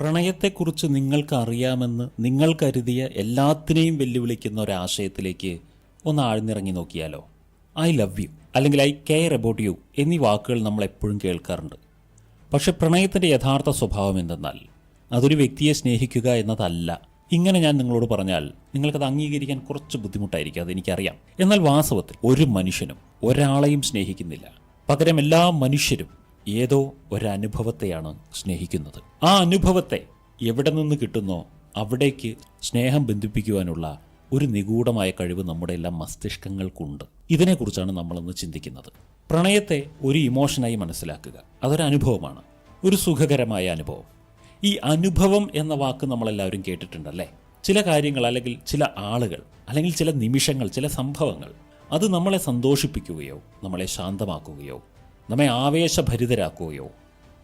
പ്രണയത്തെക്കുറിച്ച് നിങ്ങൾക്ക് അറിയാമെന്ന് നിങ്ങൾ കരുതിയ എല്ലാത്തിനെയും വെല്ലുവിളിക്കുന്ന ഒരാശയത്തിലേക്ക് ഒന്ന് ആഴ്ന്നിറങ്ങി നോക്കിയാലോ. ഐ ലവ് യു അല്ലെങ്കിൽ ഐ കെയർ അബൌട്ട് യു എന്നീ വാക്കുകൾ നമ്മൾ എപ്പോഴും കേൾക്കാറുണ്ട്. പക്ഷെ പ്രണയത്തിന്റെ യഥാർത്ഥ സ്വഭാവം എന്തെന്നാൽ അതൊരു വ്യക്തിയെ സ്നേഹിക്കുക എന്നതല്ല. ഇങ്ങനെ ഞാൻ നിങ്ങളോട് പറഞ്ഞാൽ നിങ്ങൾക്കത് അംഗീകരിക്കാൻ കുറച്ച് ബുദ്ധിമുട്ടായിരിക്കും അതെനിക്കറിയാം എന്നാൽ വാസ്തവത്തിൽ ഒരു മനുഷ്യനും ഒരാളെയും സ്നേഹിക്കുന്നില്ല. പകരം എല്ലാ മനുഷ്യരും ഏതോ ഒരനുഭവത്തെയാണ് സ്നേഹിക്കുന്നത്. ആ അനുഭവത്തെ എവിടെ നിന്ന് കിട്ടുന്നോ അവിടേക്ക് സ്നേഹം ബന്ധിപ്പിക്കുവാനുള്ള ഒരു നിഗൂഢമായ കഴിവ് നമ്മുടെ എല്ലാ മസ്തിഷ്കങ്ങൾക്കുണ്ട്. ഇതിനെക്കുറിച്ചാണ് നമ്മളൊന്ന് ചിന്തിക്കുന്നത്. പ്രണയത്തെ ഒരു ഇമോഷനായി മനസ്സിലാക്കുക. അതൊരനുഭവമാണ്. ഒരു സുഖകരമായ അനുഭവം. ഈ അനുഭവം എന്ന വാക്ക് നമ്മളെല്ലാവരും കേട്ടിട്ടുണ്ടല്ലേ? ചില കാര്യങ്ങൾ അല്ലെങ്കിൽ ചില ആളുകൾ അല്ലെങ്കിൽ ചില നിമിഷങ്ങൾ ചില സംഭവങ്ങൾ അത് നമ്മളെ സന്തോഷിപ്പിക്കുകയോ നമ്മളെ ശാന്തമാക്കുകയോ നമ്മെ ആവേശഭരിതരാക്കുകയോ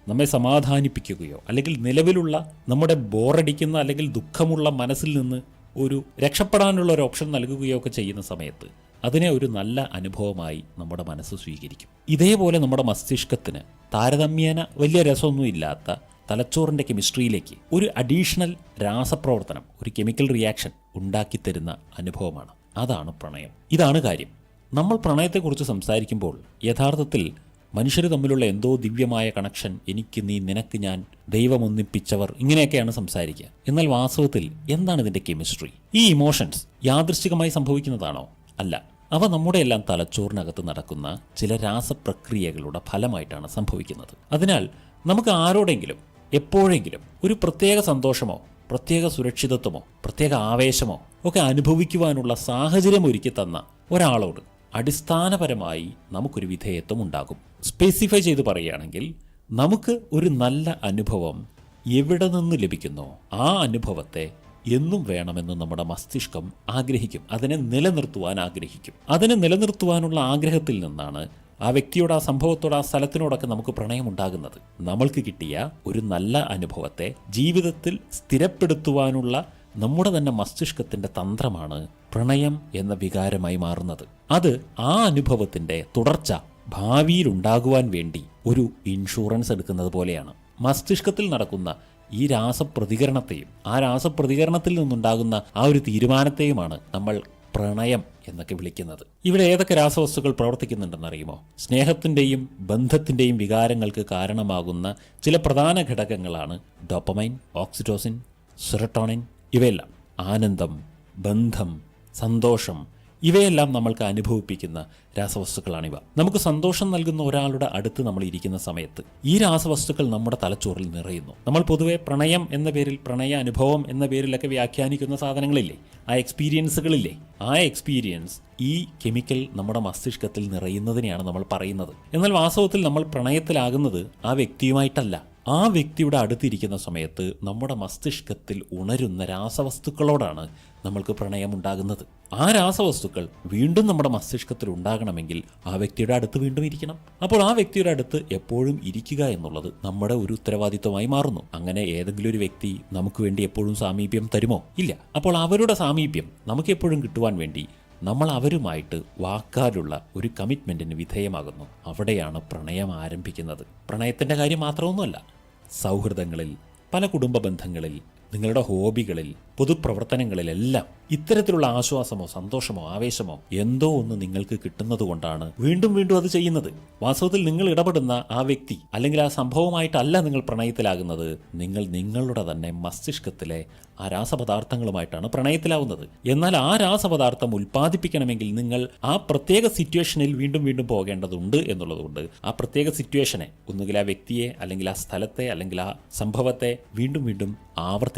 നമ്മെ സമാധാനിപ്പിക്കുകയോ അല്ലെങ്കിൽ നിലവിലുള്ള നമ്മുടെ ബോറടിക്കുന്ന അല്ലെങ്കിൽ ദുഃഖമുള്ള മനസ്സിൽ നിന്ന് ഒരു രക്ഷപ്പെടാനുള്ള ഒരു ഓപ്ഷൻ നൽകുകയോ ഒക്കെ ചെയ്യുന്ന സമയത്ത് അതിനെ ഒരു നല്ല അനുഭവമായി നമ്മുടെ മനസ്സ് സ്വീകരിക്കും. ഇതേപോലെ നമ്മുടെ മസ്തിഷ്കത്തിന് താരതമ്യേന വലിയ രസമൊന്നുമില്ലാത്ത തലച്ചോറിന്റെ കെമിസ്ട്രിയിലേക്ക് ഒരു അഡീഷണൽ രാസപ്രവർത്തനം ഒരു കെമിക്കൽ റിയാക്ഷൻ ഉണ്ടാക്കിത്തരുന്ന അനുഭവമാണ്. അതാണ് പ്രണയം. ഇതാണ് കാര്യം. നമ്മൾ പ്രണയത്തെക്കുറിച്ച് സംസാരിക്കുമ്പോൾ യഥാർത്ഥത്തിൽ മനുഷ്യർ തമ്മിലുള്ള എന്തോ ദിവ്യമായ കണക്ഷൻ എനിക്ക് നീ നിനക്ക് ഞാൻ ദൈവമൊന്നിപ്പിച്ചവർ ഇങ്ങനെയൊക്കെയാണ് സംസാരിക്കുക. എന്നാൽ വാസ്തവത്തിൽ എന്താണ് ഇതിന്റെ കെമിസ്ട്രി ഈ ഇമോഷൻസ് യാദൃശ്ചികമായി സംഭവിക്കുന്നതാണോ? അല്ല. അവ നമ്മുടെ എല്ലാം തലച്ചോറിനകത്ത് നടക്കുന്ന ചില രാസപ്രക്രിയകളുടെ ഫലമായിട്ടാണ് സംഭവിക്കുന്നത്. അതിനാൽ നമുക്ക് ആരോടെങ്കിലും എപ്പോഴെങ്കിലും ഒരു പ്രത്യേക സന്തോഷമോ പ്രത്യേക സുരക്ഷിതത്വമോ പ്രത്യേക ആവേശമോ ഒക്കെ അനുഭവിക്കുവാനുള്ള സാഹചര്യം ഒരുക്കി തന്ന ഒരാളോട് അടിസ്ഥാനപരമായി നമുക്കൊരു വിധേയത്വം ഉണ്ടാകും. സ്പെസിഫൈ ചെയ്ത് പറയുകയാണെങ്കിൽ നമുക്ക് ഒരു നല്ല അനുഭവം എവിടെ നിന്ന് ലഭിക്കുന്നോ? ആ അനുഭവത്തെ എന്നും വേണമെന്ന് നമ്മുടെ മസ്തിഷ്കം ആഗ്രഹിക്കും. അതിനെ നിലനിർത്തുവാൻ ആഗ്രഹിക്കും. അതിനെ നിലനിർത്തുവാനുള്ള ആഗ്രഹത്തിൽ നിന്നാണ് ആ വ്യക്തിയോട് ആ സംഭവത്തോട് ആ സ്ഥലത്തിനോടൊക്കെ നമുക്ക് പ്രണയമുണ്ടാകുന്നത്. നമ്മൾക്ക് കിട്ടിയ ഒരു നല്ല അനുഭവത്തെ ജീവിതത്തിൽ സ്ഥിരപ്പെടുത്തുവാനുള്ള നമ്മുടെ തന്നെ മസ്തിഷ്കത്തിന്റെ തന്ത്രമാണ് പ്രണയം എന്ന വികാരമായി മാറുന്നത്. അത് ആ അനുഭവത്തിന്റെ തുടർച്ച ഭാവിയിൽ ഉണ്ടാകുവാൻ വേണ്ടി ഒരു ഇൻഷുറൻസ് എടുക്കുന്നത് പോലെയാണ്. മസ്തിഷ്കത്തിൽ നടക്കുന്ന ഈ രാസപ്രതികരണത്തെയും ആ രാസപ്രതികരണത്തിൽ നിന്നുണ്ടാകുന്ന ആ ഒരു തീരുമാനത്തെയുമാണ് നമ്മൾ പ്രണയം എന്നൊക്കെ വിളിക്കുന്നത്. ഇവിടെ ഏതൊക്കെ രാസവസ്തുക്കൾ പ്രവർത്തിക്കുന്നുണ്ടെന്നറിയുമോ? സ്നേഹത്തിന്റെയും ബന്ധത്തിന്റെയും വികാരങ്ങൾക്ക് കാരണമാകുന്ന ചില പ്രധാന ഘടകങ്ങളാണ് ഡോപ്പമൈൻ ഓക്സിറ്റോസിൻ സെറട്ടോണിൻ ഇവയെല്ലാം. ആനന്ദം ബന്ധം സന്തോഷം ഇവയെല്ലാം നമ്മൾക്ക് അനുഭവിപ്പിക്കുന്ന രാസവസ്തുക്കളാണിവ. നമുക്ക് സന്തോഷം നൽകുന്ന ഒരാളുടെ അടുത്ത് നമ്മൾ ഇരിക്കുന്ന സമയത്ത് ഈ രാസവസ്തുക്കൾ നമ്മുടെ തലച്ചോറിൽ നിറയുന്നു. നമ്മൾ പൊതുവെ പ്രണയം എന്ന പേരിൽ പ്രണയ അനുഭവം എന്ന പേരിലൊക്കെ വ്യാഖ്യാനിക്കുന്ന സാധനങ്ങളില്ലേ? ആ എക്സ്പീരിയൻസുകളില്ലേ? ആ എക്സ്പീരിയൻസ് ഈ കെമിക്കൽ നമ്മുടെ മസ്തിഷ്കത്തിൽ നിറയുന്നതിനെയാണ് നമ്മൾ പറയുന്നത്. എന്നാൽ വാസ്തവത്തിൽ നമ്മൾ പ്രണയത്തിലാകുന്നത് ആ വ്യക്തിയുമായിട്ടല്ല. ആ വ്യക്തിയുടെ അടുത്തിരിക്കുന്ന സമയത്ത് നമ്മുടെ മസ്തിഷ്കത്തിൽ ഉണരുന്ന രാസവസ്തുക്കളോടാണ് നമ്മൾക്ക് പ്രണയം ഉണ്ടാകുന്നത് ആ രാസവസ്തുക്കൾ വീണ്ടും നമ്മുടെ മസ്തിഷ്കത്തിൽ ഉണ്ടാകണമെങ്കിൽ ആ വ്യക്തിയുടെ അടുത്ത് വീണ്ടും ഇരിക്കണം. അപ്പോൾ ആ വ്യക്തിയുടെ അടുത്ത് എപ്പോഴും ഇരിക്കുക എന്നുള്ളത് നമ്മുടെ ഒരു ഉത്തരവാദിത്വമായി മാറുന്നു. അങ്ങനെ ഏതെങ്കിലും ഒരു വ്യക്തി നമുക്ക് വേണ്ടി എപ്പോഴും സാമീപ്യം തരുമോ? ഇല്ല. അപ്പോൾ അവരുടെ സാമീപ്യം നമുക്ക് എപ്പോഴും കിട്ടുവാൻ വേണ്ടി നമ്മൾ അവരുമായിട്ട് വാക്കാലുള്ള ഒരു കമ്മിറ്റ്മെന്റിന് വിധേയമാകുന്നു. അവിടെയാണ് പ്രണയം ആരംഭിക്കുന്നത്. പ്രണയത്തിന്റെ കാര്യം മാത്രമൊന്നുമല്ല. സൗഹൃദങ്ങളിൽ പല കുടുംബ ബന്ധങ്ങളിൽ നിങ്ങളുടെ ഹോബികളിൽ പൊതുപ്രവർത്തനങ്ങളിലെല്ലാം ഇത്തരത്തിലുള്ള ആശ്വാസമോ സന്തോഷമോ ആവേശമോ എന്തോ ഒന്ന് നിങ്ങൾക്ക് കിട്ടുന്നത് കൊണ്ടാണ് വീണ്ടും വീണ്ടും അത് ചെയ്യുന്നത്. വാസ്തവത്തിൽ നിങ്ങൾ ഇടപെടുന്ന ആ വ്യക്തി അല്ലെങ്കിൽ ആ സംഭവമായിട്ടല്ല നിങ്ങൾ പ്രണയത്തിലാകുന്നത് നിങ്ങൾ നിങ്ങളുടെ തന്നെ മസ്തിഷ്കത്തിലെ ആ രാസപദാർത്ഥങ്ങളുമായിട്ടാണ് പ്രണയത്തിലാവുന്നത്. എന്നാൽ ആ രാസപദാർത്ഥം ഉൽപ്പാദിപ്പിക്കണമെങ്കിൽ നിങ്ങൾ ആ പ്രത്യേക സിറ്റുവേഷനിൽ വീണ്ടും വീണ്ടും പോകേണ്ടതുണ്ട് എന്നുള്ളതുകൊണ്ട് ആ പ്രത്യേക സിറ്റുവേഷനെ ഒന്നുകിൽ ആ വ്യക്തിയെ അല്ലെങ്കിൽ ആ സ്ഥലത്തെ അല്ലെങ്കിൽ ആ സംഭവത്തെ വീണ്ടും വീണ്ടും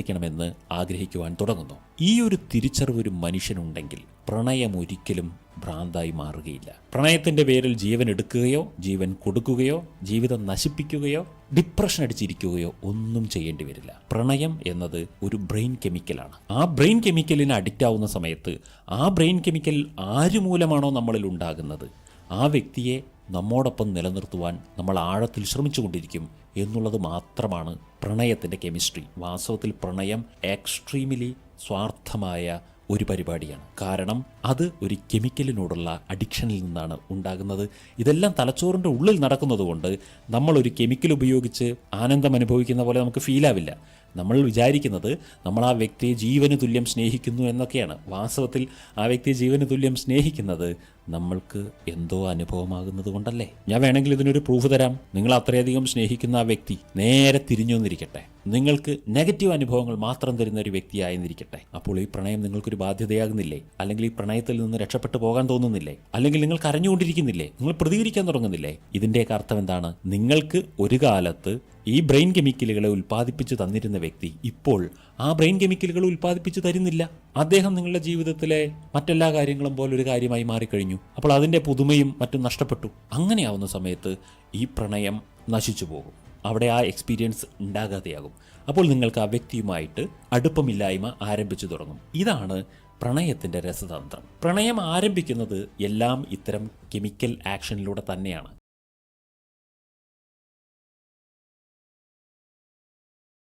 ആവർത്തിക്കണമെന്ന് ആഗ്രഹിക്കുവാൻ തുടങ്ങുന്നു. ഈ ഒരു തിരിച്ചറിവ് ഒരു മനുഷ്യനുണ്ടെങ്കിൽ പ്രണയം ഒരിക്കലും ഭ്രാന്തായി മാറുകയില്ല. പ്രണയത്തിന്റെ പേരിൽ ജീവൻ എടുക്കുകയോ ജീവൻ കൊടുക്കുകയോ ജീവിതം നശിപ്പിക്കുകയോ ഡിപ്രഷൻ അടിച്ചിരിക്കുകയോ ഒന്നും ചെയ്യേണ്ടി വരില്ല. പ്രണയം എന്നത് ഒരു ബ്രെയിൻ കെമിക്കലാണ് ആ ബ്രെയിൻ കെമിക്കലിന് അഡിക്റ്റ് ആവുന്ന സമയത്ത് ആ ബ്രെയിൻ കെമിക്കൽ ആര് മൂലമാണോ നമ്മളിൽ ഉണ്ടാകുന്നത്? ആ വ്യക്തിയെ നമ്മോടൊപ്പം നിലനിർത്തുവാൻ നമ്മൾ ആഴത്തിൽ ശ്രമിച്ചുകൊണ്ടിരിക്കും എന്നുള്ളത് മാത്രമാണ് പ്രണയത്തിന്റെ കെമിസ്ട്രി. വാസ്തവത്തിൽ പ്രണയം എക്സ്ട്രീമിലി സ്വാർത്ഥമായ ഒരു പരിപാടിയാണ്. കാരണം അത് ഒരു കെമിക്കലിനോടുള്ള അഡിക്ഷനിൽ നിന്നാണ് ഉണ്ടാകുന്നത്. ഇതെല്ലാം തലച്ചോറിന്റെ ഉള്ളിൽ നടക്കുന്നതുകൊണ്ട് നമ്മൾ ഒരു കെമിക്കൽ ഉപയോഗിച്ച് ആനന്ദം അനുഭവിക്കുന്ന പോലെ നമുക്ക് ഫീലാവില്ല നമ്മൾ വിചാരിക്കുന്നത് നമ്മൾ ആ വ്യക്തിയെ ജീവന് തുല്യം സ്നേഹിക്കുന്നു എന്നൊക്കെയാണ്. വാസ്തവത്തിൽ ആ വ്യക്തിയെ ജീവന് തുല്യം സ്നേഹിക്കുന്നത് നമ്മൾക്ക് എന്തോ അനുഭവമാകുന്നത് കൊണ്ടല്ലേ? ഞാൻ വേണമെങ്കിൽ ഇതിനൊരു പ്രൂഫ് തരാം. നിങ്ങൾ അത്രയധികം സ്നേഹിക്കുന്ന ആ വ്യക്തി നേരെ തിരിഞ്ഞു വന്നിരിക്കട്ടെ. നിങ്ങൾക്ക് നെഗറ്റീവ് അനുഭവങ്ങൾ മാത്രം തരുന്ന ഒരു വ്യക്തിയായെന്നിരിക്കട്ടെ അപ്പോൾ ഈ പ്രണയം നിങ്ങൾക്കൊരു ബാധ്യതയാകുന്നില്ലേ? അല്ലെങ്കിൽ ഈ പ്രണയത്തിൽ നിന്ന് രക്ഷപ്പെട്ടു പോകാൻ തോന്നുന്നില്ലേ? അല്ലെങ്കിൽ നിങ്ങൾ കരഞ്ഞുകൊണ്ടിരിക്കുന്നില്ലേ? നിങ്ങൾ പ്രതികരിക്കാൻ തുടങ്ങുന്നില്ലേ? ഇതിന്റെയൊക്കെ അർത്ഥം എന്താണ്? നിങ്ങൾക്ക് ഒരു കാലത്ത് ഈ ബ്രെയിൻ കെമിക്കലുകളെ ഉൽപ്പാദിപ്പിച്ചു തന്നിരുന്ന വ്യക്തി ഇപ്പോൾ ആ ബ്രെയിൻ കെമിക്കലുകൾ ഉൽപ്പാദിപ്പിച്ചു തരുന്നില്ല. അദ്ദേഹം നിങ്ങളുടെ ജീവിതത്തിലെ മറ്റെല്ലാ കാര്യങ്ങളും ഒരു കാര്യമായി മാറിക്കഴിഞ്ഞു. അപ്പോൾ അതിന്റെ പുതുമയും മറ്റും നഷ്ടപ്പെട്ടു. അങ്ങനെയാവുന്ന സമയത്ത് ഈ പ്രണയം നശിച്ചു പോകും. അവിടെ ആ എക്സ്പീരിയൻസ് ഉണ്ടാകാതെയാകും. അപ്പോൾ നിങ്ങൾക്ക് ആ വ്യക്തിയുമായിട്ട് അടുപ്പമില്ലായ്മ ആരംഭിച്ചു തുടങ്ങും. ഇതാണ് പ്രണയത്തിന്റെ രസതന്ത്രം. പ്രണയം ആരംഭിക്കുന്നത് എല്ലാം ഇത്തരം കെമിക്കൽ ആക്ഷനിലൂടെ തന്നെയാണ്.